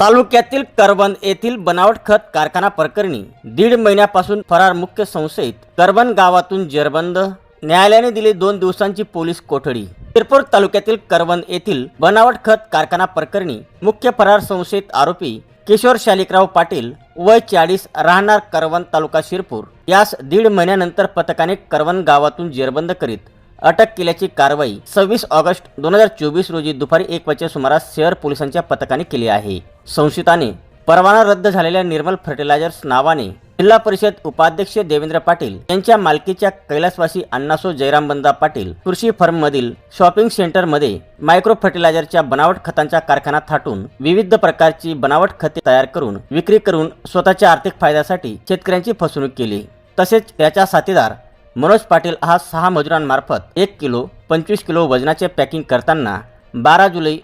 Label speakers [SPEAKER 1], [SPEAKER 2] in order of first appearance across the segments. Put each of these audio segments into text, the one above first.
[SPEAKER 1] तालुक्यातील करबन येथील बनावट खत कारखाना प्रकरणी दीड महिन्यापासून फरार मुख्य संशयित करबन गावातून जेरबंद. न्यायालयाने दिली दोन दिवसांची पोलीस कोठडी. शिरपूर तालुक्यातील करबन येथील बनावट खत कारखाना प्रकरणी मुख्य फरार संशयित आरोपी किशोर शालिकराव पाटील वय चाळीस राहणार करवन तालुका शिरपूर. यास दीड महिन्यानंतर पथकाने करवन गावातून जेरबंद करीत अटक केल्याची कारवाई सव्वीस ऑगस्ट दोन हजार चोवीस रोजी दुपारी एक वाजच्या सुमारास शहर पोलिसांच्या पथकाने केली आहे. संशयिताने परवाना रद्द झालेल्या निर्मल फर्टिलायझर्स नावाने जिल्हा परिषद उपाध्यक्ष देवेंद्र पाटील यांच्या मालकीच्या कैलासवासी अण्णासो जयराम बंदा पाटील कृषी फर्म मधील शॉपिंग सेंटरमध्ये मायक्रो फर्टिलायझरच्या बनावट खतांचा कारखाना थाटून विविध प्रकारची बनावट खते तयार करून विक्री करून स्वतःच्या आर्थिक फायद्यासाठी शेतकऱ्यांची फसवणूक केली. तसेच त्याच्या साथीदार मनोज पाटील हा सहा मजुरांमार्फत एक किलो पंचवीस किलो वजनाचे पॅकिंग करताना बारा जुलै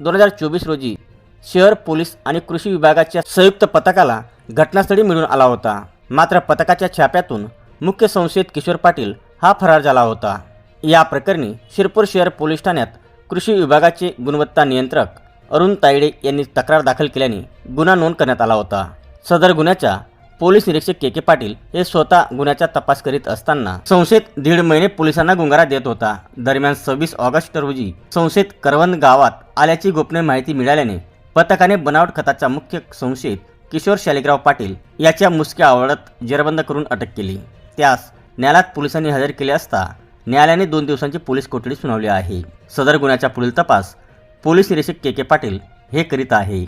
[SPEAKER 1] दोन हजार चोवीस रोजी शहर पोलीस आणि कृषी विभागाच्या संयुक्त पथकाला घटनास्थळी मिळून आला होता. मात्र पथकाच्या छाप्यातून मुख्य संशयित किशोर पाटील हा फरार झाला होता. या प्रकरणी शिरपूर शहर पोलीस ठाण्यात कृषी विभागाचे गुणवत्ता नियंत्रक अरुण तायडे यांनी तक्रार दाखल केल्याने गुन्हा नोंद करण्यात आला होता. सदर गुन्ह्याच्या पोलीस निरीक्षक के के पाटील हे स्वतः गुन्ह्याचा तपास करीत असताना संशयित दीड महिने पोलिसांना गुंगारा देत होता. दरम्यान सव्वीस ऑगस्ट रोजी संशयित करवंद गावात आल्याची गोपनीय माहिती मिळाल्याने पथकाने बनावट खताचा मुख्य संशयित किशोर शालिकराव पाटील याच्या मुसक्या आवडत जेरबंद करून अटक केली. त्यास न्यायालयात पोलिसांनी हजर केले असता न्यायालयाने दोन दिवसांची पोलीस कोठडी सुनावली आहे. सदर गुन्ह्याचा पुढील तपास पोलीस निरीक्षक के के पाटील हे करीत आहे.